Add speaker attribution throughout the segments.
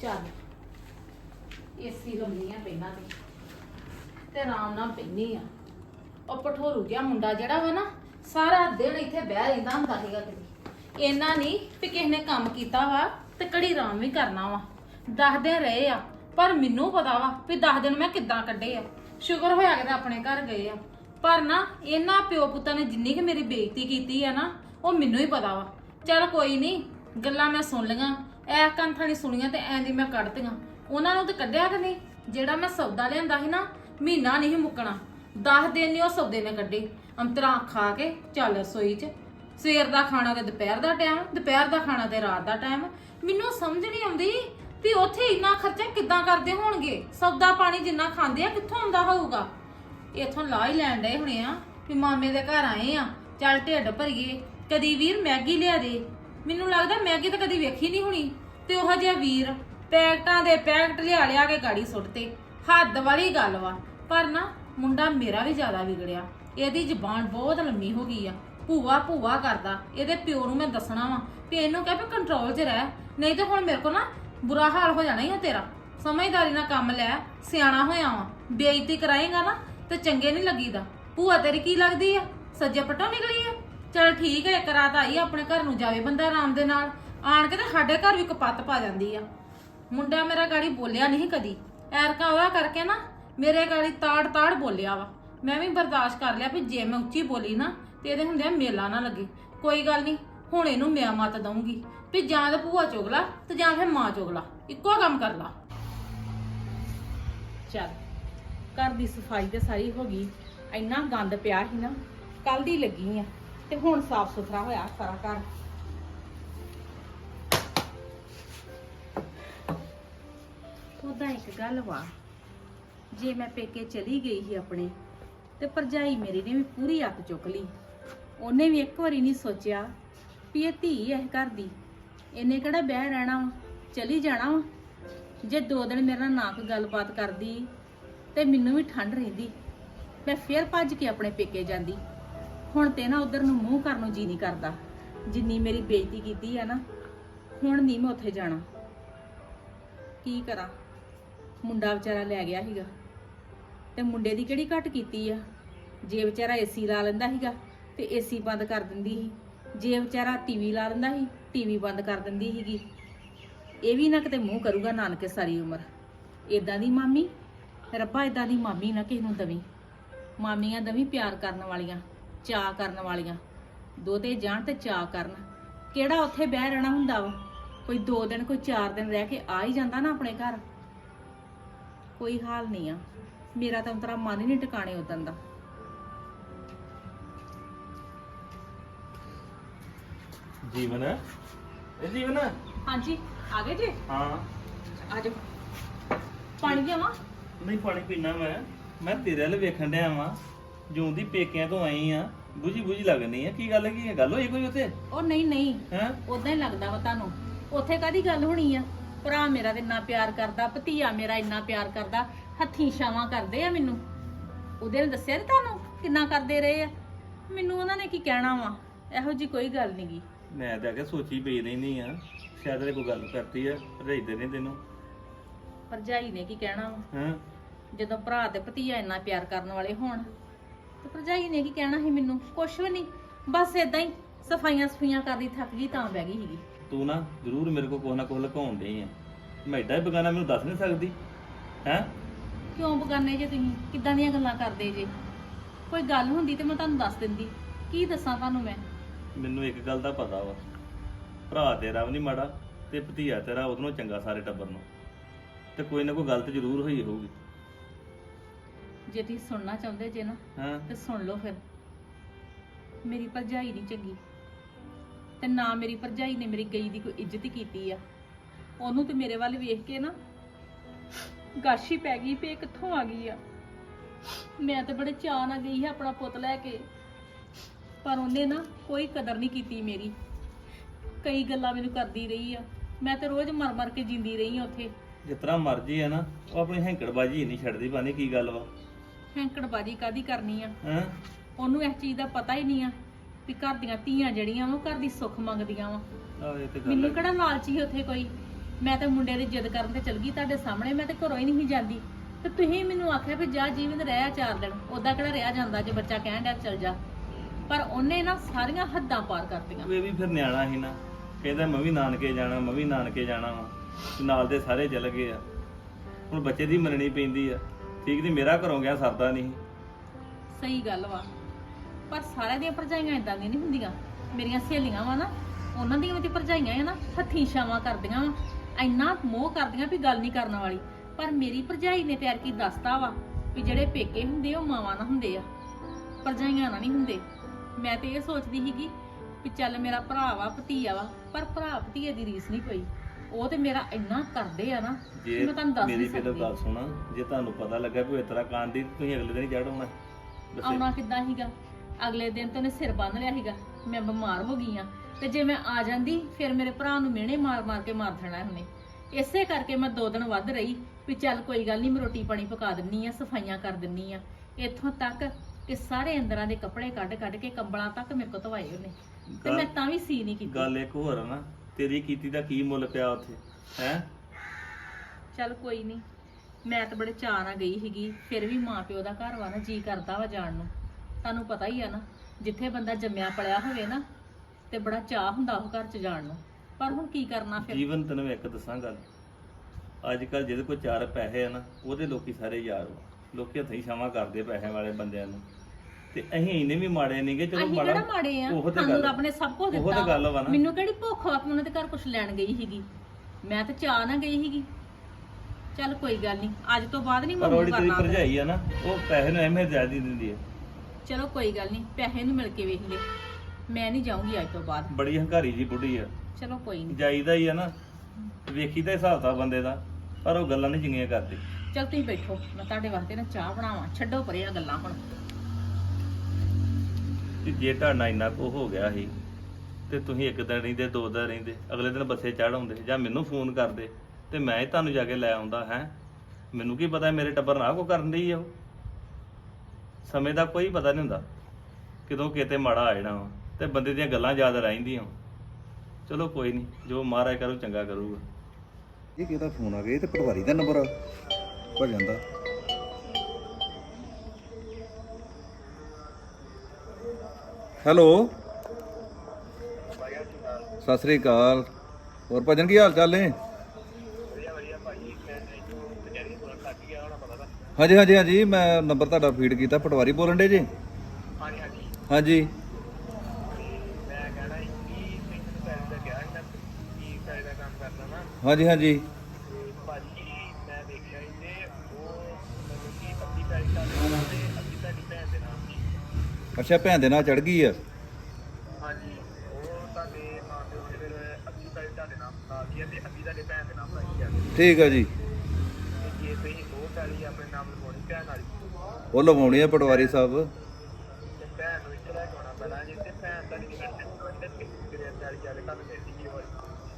Speaker 1: ਚੱਲ। ਏਸੀ ਲੰਮੀਆਂ ਪਹਿਲਾਂ ਤੇ। ਤੇ ਆਰਾਮ ਨਾਲ ਪੈਣੀ ਆ। ਉਹ ਪਠੋਰੂ ਜਿਹਾ ਮੁੰਡਾ ਜਿਹੜਾ ਵਾ ਨਾ, ਸਾਰਾ ਦਿਨ ਇੱਥੇ ਬਹਿ ਰਹਿੰਦਾ ਹੁੰਦਾ ਸੀਗਾ ਕਿਤੇ। ਇੰਨਾ ਨਹੀਂ ਵੀ ਕਿਸੇ ਨੇ ਕੰਮ ਕੀਤਾ ਵਾ ਤੇ ਕੜੀ ਆਰਾਮ ਵੀ ਕਰਨਾ ਵਾ। ਦੱਸਦੇ ਰਹੇ ਆ, ਪਰ ਮੈਨੂੰ ਪਤਾ ਵਾ ਵੀ 10 ਦਿਨ ਮੈਂ ਕਿੱਦਾਂ ਕੱਢੇ ਆ। ਸ਼ੁਕਰ ਹੋਇਆ ਕਿ ਆਪਣੇ ਘਰ ਗਏ ਆ। ਪਰ ਨਾ ਇਹਨਾਂ ਪਿਓ ਪੁੱਤਾਂ ਨੇ ਜਿੰਨੀ ਕਿ ਮੇਰੀ ਬੇਇੱਜ਼ਤੀ ਕੀਤੀ ਆ ਨਾ, ਉਹ ਮੈਨੂੰ ਹੀ ਪਤਾ ਵਾ। ਚੱਲ ਕੋਈ ਨਹੀਂ, ਗੱਲਾਂ ਮੈਂ ਸੁਣ ਲਈਆਂ। ਐ ਕੰਥਾਂ ਨਹੀਂ ਸੁਣੀਆਂ ਤੇ ਐਂ ਦੀ ਮੈਂ ਕੱਢਤੀਆਂ। ਉਹਨਾਂ ਨੂੰ ਤੇ ਕੱਢਿਆ ਕਿ ਨਹੀਂ? ਜਿਹੜਾ ਮੈਂ ਸੌਦਾ ਲਿਆਂਦਾ ਸੀ ਨਾ, ਮਹੀਨਾ ਨਹੀਂ ਮੁੱਕਣਾ। 10 ਦਿਨ ਨਹੀਂ ਉਹ ਸੌਦੇ ਨੇ ਕੱਢੇ। ਅੰਤਰਾ ਖਾ ਕੇ ਚੱਲ ਰਸੋਈ 'ਚ। ਸਵੇਰ ਦਾ ਖਾਣਾ ਤੇ ਦੁਪਹਿਰ ਦਾ ਟਾਈਮ, ਦੁਪਹਿਰ ਦਾ ਖਾਣਾ ਤੇ ਰਾਤ ਦਾ ਟਾਈਮ। ਮੈਨੂੰ ਸਮਝ ਨਹੀਂ ਆਉਂਦੀ ਵੀ ਉੱਥੇ ਇੰਨਾ ਖਰਚਾ ਕਿੱਦਾਂ ਕਰਦੇ ਹੋਣਗੇ? ਸੌਦਾ ਪਾਣੀ ਜਿੰਨਾ ਖਾਂਦੇ ਆ, ਕਿੱਥੋਂ ਆਉਂਦਾ ਹੋਊਗਾ? ਇਥੋਂ ਲਾ ਹੀ ਲੈਣ ਡਏ ਹੋਣੇ ਆ ਵੀ ਮਾਮੇ ਦੇ ਘਰ ਆਏ ਆ। ਚੱਲ ਢਿੱਡ ਭਰੀਏ। ਕਦੀ ਵੀਰ ਮੈਗੀ ਲਿਆ ਦੇ। ਮੈਨੂੰ ਲੱਗਦਾ ਮੈਗੀ ਤਾਂ ਕਦੀ ਵੇਖੀ ਨਹੀਂ ਹੋਣੀ। ਤੇ ਉਹ ਜਿਹਾ ਵੀਰ ਪੈਕਟਾਂ ਦੇ ਪੈਕਟ ਲਿਆ ਲਿਆ ਕੇ ਗਾੜੀ ਸੁੱਟਤੇ। ਹੱਦ ਵਾਲੀ ਗੱਲ ਵਾ। ਪਰ ਨਾ, ਮੁੰਡਾ ਮੇਰਾ ਵੀ ਜ਼ਿਆਦਾ ਵਿਗੜਿਆ। ਇਹਦੀ ਜ਼ਬਾਨ ਬਹੁਤ ਲੰਮੀ ਹੋ ਗਈ ਆ। ਭੂਆ ਭੂਆ ਕਰਦਾ। ਇਹਦੇ ਪਿਓ ਨੂੰ ਮੈਂ ਦੱਸਣਾ ਵਾ ਵੀ ਇਹਨੂੰ ਕਹਿ ਵੀ ਕੰਟਰੋਲ 'ਚ ਰਹਿ। ਨਹੀਂ ਤੇ ਹੁਣ ਮੇਰੇ ਕੋਲ ਨਾ ਬੁਰਾ ਹਾਲ ਹੋ ਜਾਣਾ ਹੀ ਆ ਤੇਰਾ। ਸਮਝਦਾਰੀ ਨਾਲ ਕੰਮ ਲੈ। ਸਿਆਣਾ ਹੋਇਆ ਵਾ। ਬੇਇੱਜ਼ਤੀ ਕਰਾਏਗਾ ਨਾ ਤੇ ਚੰਗੇ ਨਹੀਂ ਲੱਗੀਦਾ। ਭੂਆ ਤੇਰੀ ਕੀ ਲੱਗਦੀ ਆ? ਸੱਜੇ ਪਟੋਂ ਨਿਕਲੀ ਆ? ਚਲ ਠੀਕ ਹੈ, ਇੱਕ ਰਾਤ ਆਈ, ਆਪਣੇ ਘਰ ਨੂੰ ਜਾਵੇ ਬੰਦਾ ਆਰਾਮ ਦੇ ਨਾਲ। ਆਣ ਕੇ ਤੇ ਸਾਡੇ ਘਰ ਵੀ ਕਪੱਤ ਪਾ ਜਾਂਦੀ ਆ। ਮੁੰਡਾ ਮੇਰਾ ਗਾੜੀ ਬੋਲਿਆ ਨਹੀਂ ਕਦੀ। ਐਰਕਾ ਹੋਇਆ ਕਰਕੇ ਨਾ ਮੇਰੇ ਗਾੜੀ ਤਾੜ ਤਾੜ ਬੋਲਿਆ ਵਾ। ਮੈਂ ਵੀ ਬਰਦਾਸ਼ਤ ਕਰ ਲਿਆ ਵੀ ਜੇ ਮੈਂ ਉੱਚੀ ਬੋਲੀ ਨਾ, ਤੇ ਇਹਦੇ ਹੁੰਦਿਆਂ ਮੇਲਾ ਨਾ ਲੱਗੇ। ਕੋਈ ਗੱਲ ਨਹੀਂ, ਹੁਣ ਇਹਨੂੰ ਮੈਂ ਮਤ ਦਊਂਗੀ। ਵੀ ਜਾਂ ਤਾਂ ਭੂਆ ਚੁਗਲਾ ਤੇ ਜਾਂ ਫਿਰ ਮਾਂ ਚੁਗਲਾ। ਇੱਕੋ ਕੰਮ ਕਰ ਲਾ। ਚੱਲ, ਘਰ ਦੀ ਸਫ਼ਾਈ ਤੇ ਸਾਰੀ ਹੋ ਗਈ। ਇੰਨਾ ਗੰਦ ਪਿਆ ਸੀ ਨਾ ਕੱਲ ਦੀ ਲੱਗੀ ਆ। ਤੇ ਹੁਣ ਸਾਫ਼ ਸੁਥਰਾ ਹੋਇਆ ਸਾਰਾ ਘਰ। ਉਹਦਾ ਇੱਕ ਗੱਲ ਵਾ, ਜੇ ਮੈਂ ਪੇਕੇ ਚਲੀ ਗਈ ਸੀ ਆਪਣੇ, ਤੇ ਭਰਜਾਈ ਮੇਰੀ ਨੇ ਵੀ ਪੂਰੀ ਅੱਤ ਚੁੱਕ ਲਈ। ਉਹਨੇ ਵੀ ਇੱਕ ਵਾਰੀ ਨਹੀਂ ਸੋਚਿਆ ਵੀ ਇਹ ਧੀ ਹੈ ਘਰ ਦੀ। ਇਹਨੇ ਕਿਹੜਾ ਬਹਿ ਰਹਿਣਾ ਵਾ, ਚਲੀ ਜਾਣਾ ਵਾ। ਜੇ ਦੋ ਦਿਨ ਮੇਰੇ ਨਾਲ ਨਾ ਕੋਈ ਗੱਲਬਾਤ ਕਰਦੀ ਤੇ ਮੈਨੂੰ ਵੀ ਠੰਡ ਰਹਿੰਦੀ, ਮੈਂ ਫੇਰ ਭੱਜ ਕੇ ਆਪਣੇ ਪੇਕੇ ਜਾਂਦੀ। ਹੁਣ ਤੇ ਨਾ ਉਧਰ ਨੂੰ ਮੂੰਹ ਕਰਨ ਨੂੰ ਜੀ ਨਹੀਂ ਕਰਦਾ। ਜਿੰਨੀ ਮੇਰੀ ਬੇਇੱਜ਼ਤੀ ਕੀਤੀ ਆ ਨਾ, ਹੁਣ ਨਹੀਂ ਮੈਂ ਉੱਥੇ ਜਾਣਾ। ਕੀ ਕਰਾਂ? ਮੁੰਡਾ ਵਿਚਾਰਾ ਲੈ ਗਿਆ ਸੀਗਾ। ਤੇ ਮੁੰਡੇ ਦੀ ਕਿਹੜੀ ਘੱਟ ਕੀਤੀ ਆ? ਜੇ ਵਿਚਾਰਾ ਏਸੀ ਲਾ ਲੈਂਦਾ ਸੀਗਾ ਤੇ ਏਸੀ ਬੰਦ ਕਰ ਦਿੰਦੀ ਸੀ। ਜੇ ਵਿਚਾਰਾ ਟੀਵੀ ਲਾ ਲੈਂਦਾ ਸੀ ਟੀਵੀ ਬੰਦ ਕਰ ਦਿੰਦੀ ਸੀਗੀ। ਇਹ ਵੀ ਨਾ ਕਿਤੇ ਮੂੰਹ ਕਰੂਗਾ ਨਾਨਕੇ ਸਾਰੀ ਉਮਰ। ਇਦਾਂ ਦੀ ਮਾਮੀ? ਰੱਬਾ ਇਦਾਂ ਦੀ ਮਾਮੀ ਨਾ ਕਿਸੇ ਨੂੰ ਦਵੀ। ਮਾਮੀਆਂ ਦਵੀ ਪਿਆਰ ਕਰਨ ਵਾਲੀਆਂ। ਚਾਅ ਕਰਨ ਵਾਲੀਆਂ। ਦੋਤੇ ਜਾਣ ਤੇ ਚਾਅ ਕਰਨ। ਕਿਹੜਾ ਉੱਥੇ ਬਹਿ ਰਹਿਣਾ ਹੁੰਦਾ ਵਾ? ਕੋਈ 2 ਦਿਨ ਕੋਈ 4 ਦਿਨ ਰਹਿ ਕੇ ਆ ਹੀ ਜਾਂਦਾ ਨਾ ਆਪਣੇ ਘਰ। ਕੋਈ ਹਾਲ ਨਹੀਂ ਆ। ਮੇਰਾ ਤਾਂ ਤੇਰਾ ਮਨ ਹੀ ਨਹੀਂ ਟਿਕਾਣੇ ਉਦੋਂ ਦਾ।
Speaker 2: ਜੀਵਨ? ਇਹ ਜੀਵਨ?
Speaker 1: ਹਾਂਜੀ ਆ ਗਏ ਜੀ?
Speaker 2: ਹਾਂ।
Speaker 1: ਆ ਜਾਓ। ਪਾਣੀ ਲਿਆਵਾਂ?
Speaker 2: ਨਹੀਂ ਪਾਣੀ ਪੀਣਾ ਮੈਂ। ਮੈਂ ਤੇਰੇ ਵੱਲ ਵੇਖਣ ਡਿਆ ਵਾਂ। ਜੂੰ ਦੀ ਪੇਕਿਆਂ ਤੋਂ ਆਈ ਆ। ਬੁਝੀ ਬੁਝੀ ਲੱਗਣੀ ਆ ਕੀ ਗੱਲ ਕੀ ਹੈ ਗੱਲ ਹੋਈ ਕੋਈ ਉੱਥੇ?
Speaker 1: ਉਹ ਨਹੀਂ ਨਹੀਂ।
Speaker 2: ਹੈ?
Speaker 1: ਉਦਾਂ ਹੀ ਲੱਗਦਾ ਵਾ ਤੁਹਾਨੂੰ। ਉੱਥੇ ਕਾਦੀ ਗੱਲ ਹੋਣੀ ਆ? ਭਰਾ ਮੇਰਾ ਤੇ ਇੰਨਾ ਪਿਆਰ ਕਰਦਾ ਭਤੀਆ ਮੇਰਾ ਇੰਨਾ ਪਿਆਰ ਕਰਦਾ ਹੱਥੀਂ ਛਾਵਾਂ ਕਰਦੇ ਆ ਮੈਨੂੰ। ਉਹਦੇ ਨੇ ਦੱਸਿਆ ਨੀ ਤੁਹਾਨੂੰ ਕਿੰਨਾ ਕਰਦੇ ਰਹੇ ਆ? ਮੈਨੂੰ ਉਹਨਾਂ ਨੇ ਕੀ ਕਹਿਣਾ ਵਾ? ਇਹੋ ਜੀ ਕੋਈ ਗੱਲ ਨਹੀਂਗੀ
Speaker 2: ਮੈਂ ਤਾਂ ਕਿ ਸੋਚੀ ਪਈ ਰਹਿਨੀ ਆ। ਸ਼ਾਇਦ ਇਹ ਕੋਈ ਗੱਲ ਕਰਤੀ ਆ ਭਜਾਈਦੇ ਨੇ ਤੈਨੂੰ।
Speaker 1: ਭਰਜਾਈ ਨੇ ਕੀ ਕਹਿਣਾ ਵਾ?
Speaker 2: ਹਾਂ?
Speaker 1: ਜਦੋਂ ਭਰਾ ਤੇ ਭਤੀਆ ਇੰਨਾ ਪਿਆਰ ਕਰਨ ਵਾਲੇ ਹੋਣ ਤੇ ਭਰਜਾਈ ਨੇ ਕੀ ਕਹਿਣਾ ਸੀ ਮੈਨੂੰ? ਕੁਛ ਵੀ ਨਹੀਂ ਬਸ ਇਦਾਂ ਹੀ ਸਫਾਈਆਂ ਸਫਾਈਆਂ ਕਰਦੀ ਥੱਕ ਗਈ ਤਾਂ ਬਹਿ ਗਈ ਸੀਗੀ।
Speaker 2: ਤੂੰ ਨਾ ਜ਼ਰੂਰ ਮੇਰੇ ਕੋਲ ਕੁਛ ਨਾ ਕੁਛ ਲੁਕਾਉਣ ਡਈ ਆ। ਮੈਂ ਏਡਾ ਹੀ ਬਗਾਨਾ ਮੈਨੂੰ ਦੱਸ ਨਹੀਂ ਸਕਦੀ ਹੈ?
Speaker 1: ਕਿਉਂ ਬਗਾਨੇ ਜੇ ਤੁਸੀਂ? ਕਿੱਦਾਂ ਦੀਆਂ ਗੱਲਾਂ ਕਰਦੇ ਜੇ? ਕੋਈ ਗੱਲ ਹੁੰਦੀ ਤੇ ਮੈਂ ਤੁਹਾਨੂੰ ਦੱਸ ਦਿੰਦੀ। ਕੀ ਦੱਸਾਂ ਤੁਹਾਨੂੰ ਮੈਂ?
Speaker 2: ਮੈਨੂੰ ਇੱਕ ਗੱਲ ਦਾ ਪਤਾ ਵਾ। ਭਰਾ ਤੇਰਾ ਵੀ ਨਹੀਂ ਮਾੜਾ ਤੇ ਭਤੀਆ ਤੇਰਾ ਉਹਦੋਂ ਚੰਗਾ ਸਾਰੇ ਟੱਬਰ ਨੂੰ ਤੇ ਕੋਈ ਨਾ ਕੋਈ ਗੱਲ ਤੇ ਜ਼ਰੂਰ ਹੋਈ ਹੋਊਗੀ।
Speaker 1: ਜੇ ਤੁਸੀਂ ਸੁਣਨਾ ਚਾਹੁੰਦੇ ਜੇ ਨਾ
Speaker 2: ਹਾਂ।
Speaker 1: ਤੇ ਸੁਣ ਲਓ ਫਿਰ। ਮੇਰੀ ਭਰਜਾਈ ਨਹੀਂ ਚੰਗੀ। ਤੇ ਨਾ ਮੇਰੀ ਭਰਜਾਈ ਨੇ ਮੇਰੀ ਗਈ ਦੀ ਕੋਈ ਇੱਜ਼ਤ ਕੀਤੀ ਆ। ਉਹਨੂੰ ਤੇ ਮੇਰੇ ਵੱਲ ਵੇਖ ਕੇ ਨਾ ਗਾਸ਼ੀ ਪੈ ਗਈ ਇਹ ਕਿੱਥੋਂ ਆ ਗਈ ਆ। ਮੈਂ ਤੇ ਬੜੇ ਚਾਅ ਨਾਲ ਗਈ ਹੈ ਆਪਣਾ ਪੁੱਤ ਲੈ ਕੇ। ਪਰ ਉਹਨੇ ਨਾ ਕੋਈ ਕਦਰ ਨਹੀਂ ਕੀਤੀ ਮੇਰੀ। ਕਈ ਗੱਲਾਂ ਮੈਨੂੰ ਕਰਦੀ ਰਹੀ ਆ। ਮੈਂ ਤੇ ਰੋਜ਼ ਮਰ ਮਰ ਕੇ ਜਿੰਦੀ ਰਹੀ ਆ ਉੱਥੇ।
Speaker 2: ਤਰ੍ਹਾਂ ਮਰਜ਼ੀ ਆ ਨਾ ਉਹ ਆਪਣੀ ਹੈਂਕੜਬਾਜੀ ਨਹੀਂ ਛੱਡਦੀ ਬਾਨੀ ਕੀ ਗੱਲ ਵਾ।
Speaker 1: ਹੈਂਕੜਬਾਜੀ ਕਾਦੀ ਕਰਨੀ ਆ?
Speaker 2: ਹਾਂ?
Speaker 1: ਉਹਨੂੰ ਇਸ ਚੀਜ਼ ਦਾ ਪਤਾ ਹੀ ਨਹੀਂ ਆ ਵੀ ਘਰ ਦੀਆਂ ਧੀਆਂ ਜਿਹੜੀਆਂ ਵਾ ਉਹ ਘਰ ਦੀ ਸੁੱਖ ਮੰਗਦੀਆਂ ਵਾ।
Speaker 2: ਆਹ ਇਹ ਤੇ ਗੱਲ
Speaker 1: ਮੈਨੂੰ
Speaker 2: ਹੈ।
Speaker 1: ਕਿਹੜਾ ਲਾਲਚੀ ਉੱਥੇ ਕੋਈ?
Speaker 3: ਮੈਂ ਤਾਂ ਮੁੰਡੇ ਦੀ ਜਿੱਦ ਕਰਨ ਤੇ ਚਲ ਗਈ ਤੁਹਾਡੇ ਸਾਹਮਣੇ ਮੈਂ ਤੇ ਘਰੋਂ ਹੀ ਨਹੀਂ ਸੀ ਜਾਂਦੀ। ਤੇ ਤੁਸੀਂ ਮੈਨੂੰ ਆਖਿਆ ਵੀ ਜਾ ਜੀਵਨ ਰਹਿ ਆ ਚਾਰ ਦਿਨ ਉਦਾਂ ਕਿਹੜਾ ਰਿਹਾ ਜਾਂਦਾ ਜੇ ਬੱਚਾ ਕਹਿਣ ਡਿਆ ਚਲ ਜਾ। ਪਰ ਉਹਨੇ ਨਾ ਸਾਰੀਆਂ ਹੱਦਾਂ ਪਾਰ ਕਰਤੀਆਂ।
Speaker 2: ਇਹ ਵੀ ਫਿਰ ਨਿਆਣਾ ਸੀ ਨਾ ਕਹਿੰਦਾ ਮੈਂ ਵੀ ਨਾਨਕੇ ਜਾਣਾ ਮੈਂ ਵੀ ਨਾਨਕੇ ਜਾਣਾ ਵਾ ਨਾਲ ਦੇ ਸਾਰੇ ਚਲ ਗਏ ਆ। ਹੁਣ ਬੱਚੇ ਦੀ ਮੰਨਣੀ ਪੈਂਦੀ ਆ। ਠੀਕ ਨਹੀਂ, ਮੇਰਾ ਘਰੋਂ ਗਿਆ, ਸਰਦਾ ਨਹੀਂ
Speaker 3: ਸਹੀ ਗੱਲ ਵਾ। ਪਰ ਸਾਰਿਆਂ ਦੀਆਂ ਭਰਜਾਈਆਂ ਇਦਾਂ ਦੀਆਂ ਨਹੀਂ ਹੁੰਦੀਆਂ। ਮੇਰੀਆਂ ਸਹੇਲੀਆਂ ਵਾ ਨਾ, ਉਹਨਾਂ ਦੀਆਂ ਵੀ ਭਰਜਾਈਆਂ ਆ ਨਾ ਹੱਥੀਂ ਛਾਵਾਂ ਕਰਦੀਆਂ ਵਾ। ਇੰਨਾ ਮੋਹ ਕਰਦੀਆਂ ਵੀ ਗੱਲ ਨਹੀਂ ਕਰਨ ਵਾਲੀ। ਪਰ ਮੇਰੀ ਭਰਜਾਈ ਨੇ ਤਿਆਰ ਕੀ ਦੱਸਤਾ ਵਾ ਵੀ ਜਿਹੜੇ ਪੇਕੇ ਹੁੰਦੇ ਉਹ ਮਾਵਾਂ ਨਾ ਹੁੰਦੇ ਆ। ਭਰਜਾਈਆਂ ਨਾ ਨਹੀਂ ਹੁੰਦੇ। ਮੈਂ ਤੇ ਇਹ ਸੋਚਦੀ ਸੀਗੀ ਵੀ ਚੱਲ ਮੇਰਾ ਭਰਾ ਵਾ, ਭਤੀਆ ਵਾ, ਪਰ ਭਰਾ ਭਤੀਏ ਦੀ ਰੀਸ ਨਹੀਂ ਕੋਈ ਉਹ ਤੇ ਮੇਰਾ ਇੰਨਾ ਕਰਦੇ ਆ ਨਾ ਕਿ
Speaker 2: ਜੇ
Speaker 3: ਮੈਂ ਤੁਹਾਨੂੰ ਦੱਸ
Speaker 2: ਮੇਰੀ
Speaker 3: ਨਹੀਂ ਸਕਦੀ।
Speaker 2: ਗੱਲ ਸੁਣਾ ਜੇ ਤੁਹਾਨੂੰ ਪਤਾ ਲੱਗਾ ਵੀ ਉਹ ਇਸ ਤਰ੍ਹਾਂ ਕਾਂਦੀ ਤੁਸੀਂ ਅਗਲੇ ਦਿਨ ਹੀ ਚੜ੍ਹ ਆਉਣਾ। ਦੱਸੇ।
Speaker 3: ਆਉਣਾ ਕਿੱਦਾਂ ਸੀਗਾ? ਅਗਲੇ ਦਿਨ ਤੇ ਉਹਨੇ ਸਿਰ ਬੰਨ ਲਿਆ ਸੀਗਾ। ਮੈਂ ਬਿਮਾਰ ਹੋ ਗਈ ਆ। ਤੇ ਜੇ ਮੈਂ ਆ ਜਾਂਦੀ ਫਿਰ ਮੇਰੇ ਭਰਾ ਨੂੰ ਮਿਹਣੇ ਮਾਰ ਮਾਰ ਕੇ ਮਾਰ ਦੇਣਾ ਉਹਨੇ। ਇਸੇ ਕਰਕੇ ਮੈਂ ਦੋ ਦਿਨ ਵੱਧ ਰਹੀ ਵੀ ਚੱਲ ਕੋਈ ਗੱਲ ਨਹੀਂ ਮੈਂ ਰੋਟੀ ਪਾਣੀ ਪਕਾ ਦਿੰਨੀ ਆ ਸਫਾਈਆਂ ਕਰ ਦਿੰਨੀ ਆ। ਇੱਥੋਂ ਤੱਕ ਕਿ ਸਾਰੇ ਅੰਦਰਾਂ ਦੇ ਕੱਪੜੇ ਕੱਢ ਕੱਢ ਕੇ ਕੰਬਲਾਂ ਤੱਕ ਮੇਰੇ ਕੋਲ ਧਵਾਏ ਉਹਨੇ। ਤੇ ਮੈਂ ਤਾਂ ਵੀ ਸੀ ਨਹੀਂ ਕੀਤੀ।
Speaker 2: ਗੱਲ ਇੱਕ ਹੋਰ ਆ ਨਾ ਤੇਰੀ ਕੀਤੀ ਦਾ ਕੀ ਮੁੱਲ ਪਿਆ ਉੱਥੇ? ਹੈ?
Speaker 3: ਚੱਲ ਕੋਈ ਨਹੀਂ ਮੈਂ ਤਾਂ ਬੜੇ ਚਾਅ ਨਾਲ ਗਈ ਸੀਗੀ ਫਿਰ ਵੀ ਮਾਂ ਪਿਓ ਦਾ ਘਰ ਵਾ ਨਾ ਜੀ ਕਰਦਾ ਵਾ ਜਾਣ ਨੂੰ। ਤੁਹਾਨੂੰ ਪਤਾ ਹੀ ਆ ਨਾ ਜਿੱਥੇ ਬੰਦਾ ਜੰਮਿਆ ਪਲਿਆ ਹੋਵੇ ਨਾ ਤੇ ਬੜਾ ਚਾਅ ਹੁੰਦਾ ਉਹ ਘਰ ਚ ਜਾਣ ਨੂੰ। ਪਰ ਹੁਣ ਕੀ ਕਰਨਾ ਫਿਰ?
Speaker 2: ਜੀਵਨ ਤੈਨੂੰ ਇੱਕ ਦੱਸਾਂ ਗੱਲ। ਅੱਜ ਕੱਲ ਜਿਹਦੇ ਕੋਲ ਚਾਰ ਪੈਸੇ ਆ ਨਾ ਉਹਦੇ ਲੋਕੀ ਸਾਰੇ ਯਾਰ ਵਾ। ਲੋਕੀ ਹੱਥੀਂ ਛਾਵਾਂ ਕਰਦੇ ਪੈਸੇ ਵਾਲੇ ਬੰਦਿਆਂ ਨੂੰ। ਤੇ ਅਸੀਂ ਇੰਨੇ ਵੀ ਮਾੜੇ ਨਹੀਂਗੇ ਚਲੋ
Speaker 3: ਅਸੀਂ
Speaker 2: ਮਾੜਾ
Speaker 3: ਕਿਹੜਾ ਮਾੜੇ ਆ?
Speaker 2: ਉਹ ਤੇ
Speaker 3: ਸਾਨੂੰ
Speaker 2: ਗੱਲ
Speaker 3: ਰੱਬ ਨੇ ਸਭ ਕੁਝ
Speaker 2: ਉਹ
Speaker 3: ਦਿੱਤਾ।
Speaker 2: ਤੇ ਗੱਲ ਵਾ। ਨਾ।
Speaker 3: ਮੈਨੂੰ ਕਿਹੜੀ ਭੁੱਖ ਵਾ ਕਿ ਉਹਨਾਂ ਦੇ ਘਰ ਕੁਝ ਲੈਣ ਗਈ ਸੀਗੀ। ਮੈਂ ਤਾਂ ਚਾਅ ਨਾਲ ਗਈ ਸੀਗੀ। ਚੱਲ ਕੋਈ ਗੱਲ ਨਹੀਂ ਅੱਜ ਤੋਂ ਬਾਅਦ ਨਹੀਂ
Speaker 2: ਪਰ
Speaker 3: ਮੈਂ
Speaker 2: ਉਹਦੀ ਤੇਰੀ
Speaker 3: ਕਰਨਾ
Speaker 2: ਭਰਜਾਈ ਆ ਨਾ ਉਹ ਪੈਸੇ ਨੂੰ ਅਹਿਮੀਅਤ ਜ਼ਿਆਦਾ ਹੀ ਦਿੰਦੀ ਹੈ
Speaker 3: ਚਲੋ ਕੋਈ ਗੱਲ ਨਹੀਂ ਪੈਸੇ ਨੂੰ ਮਿਲ ਕੇ ਵੇਖ ਲਿਓ ਮੈਂ ਨਹੀਂ ਜਾਊਂਗੀ ਅੱਜ ਤੋਂ ਬਾਅਦ।
Speaker 2: ਬੜੀ ਹੰਕਾਰੀ ਜੀ ਬੁੱਢੀ ਆ।
Speaker 3: ਚਲੋ ਕੋਈ ਨਹੀਂ
Speaker 2: ਜਾਈਦਾ ਹੀ ਆ ਨਾ। ਵੇਖੀ ਤਾਂ ਹਿਸਾਬ ਤਾਂ ਬੰਦੇ ਦਾ ਪਰ ਉਹ ਗੱਲਾਂ ਨਹੀਂ ਚੰਗੀਆਂ ਕਰਦੀ।
Speaker 3: ਚਲ ਤੁਸੀਂ ਬੈਠੋ ਮੈਂ ਤੁਹਾਡੇ ਵਾਸਤੇ ਨਾ ਚਾਹ ਬਣਾਵਾਂ। ਛੱਡੋ ਪਰੇ ਆ ਗੱਲਾਂ ਹੁਣ।
Speaker 2: ਕਿ ਜੇ ਤੁਹਾਡਾ ਇੰਨਾ ਕੋ ਹੋ ਗਿਆ ਸੀ ਤੇ ਤੁਸੀਂ ਇੱਕ ਦਿਨ ਰਹਿੰਦੇ, ਦੋ ਦਿਨ ਰਹਿੰਦੇ, ਅਗਲੇ ਦਿਨ ਬੱਸੇ ਚੜ੍ਹ ਆਉਂਦੇ ਜਾਂ ਮੈਨੂੰ ਫੋਨ ਕਰਦੇ ਤੇ ਮੈਂ ਹੀ ਤੁਹਾਨੂੰ ਜਾ ਕੇ ਲੈ ਆਉਂਦਾ, ਹੈ? ਮੈਨੂੰ ਕੀ ਪਤਾ ਮੇਰੇ ਟੱਬਰ ਨਾਲ ਕੋ ਕਰਨ ਦੀ ਆ ਉਹ? ਸਮੇਂ ਦਾ ਕੋਈ ਪਤਾ ਨਹੀਂ ਹੁੰਦਾ, ਕਿਦੋਂ ਕਿਤੇ ਮਾੜਾ ਆ ਜਾਣਾ ਵਾ ਤੇ ਬੰਦੇ ਦੀਆਂ ਗੱਲਾਂ ਯਾਦ ਰਹਿੰਦੀਆਂ ਚਲੋ ਕੋਈ ਨਹੀਂ, ਜੋ ਮਹਾਰਾਜ ਕਰੂ ਚੰਗਾ ਕਰੂਗਾ।
Speaker 4: ਇਹ ਕਿਹਦਾ ਫੋਨ ਆ ਗਿਆ? ਇਹ ਤੇ ਪਟਵਾਰੀ ਦਾ ਨੰਬਰ ਹੋ ਜਾਂਦਾ। ਹੈਲੋ। ਸਤਿ ਸ੍ਰੀ ਅਕਾਲ। ਹੋਰ ਭਜਨ ਕੀ ਹਾਲ ਚਾਲ ਨੇ? ਹਾਂਜੀ ਹਾਂਜੀ ਹਾਂਜੀ ਮੈਂ ਨੰਬਰ ਤੁਹਾਡਾ ਫੀਡ ਕੀਤਾ ਪਟਵਾਰੀ ਬੋਲਣ ਦੇ ਜੀ? ਹਾਂਜੀ ਹਾਂਜੀ ਹਾਂਜੀ। ਅੱਛਾ ਭੈਣ ਦੇ ਨਾਲ ਚੜ ਗਈ ਆ?
Speaker 5: ਹਾਂਜੀ ਉਹ ਤੁਹਾਡੇ ਮਾਂ ਪਿਓ ਨੇ ਫਿਰ ਅੱਧੀ ਪੈਲੀ ਤੁਹਾਡੇ ਨਾਮ ਬਣਾ ਦਿੱਤੀ ਹੈ ਤੇ ਅੱਧੀ ਤੁਹਾਡੇ ਭੈਣ ਦੇ ਨਾਮ ਬਣਾਈ ਹੈ
Speaker 4: ਠੀਕ ਆ ਜੀ।
Speaker 5: ਤੇ ਜੇ ਤੁਸੀਂ ਉਹ ਪੈਲੀ ਆਪਣੇ ਨਾਮ ਲਵਾਉਣੀ ਭੈਣ ਵਾਲੀ।
Speaker 4: ਉਹ ਲਵਾਉਣੀ ਆ ਪਟਵਾਰੀ ਸਾਹਿਬ?
Speaker 5: ਤੇ ਭੈਣ ਨੂੰ ਇੱਥੇ ਲੈ ਕੇ ਆਉਣਾ ਪੈਣਾ ਜੇ ਤੇ ਭੈਣ ਤੁਹਾਡੀ ਕਿਹੜੇ ਤੇ ਕਿਹੜੇ ਪੈਲੀ ਜਾਲੇ ਤੁਹਾਨੂੰ ਮਿਲਦੀ ਕੀ ਹੋਈ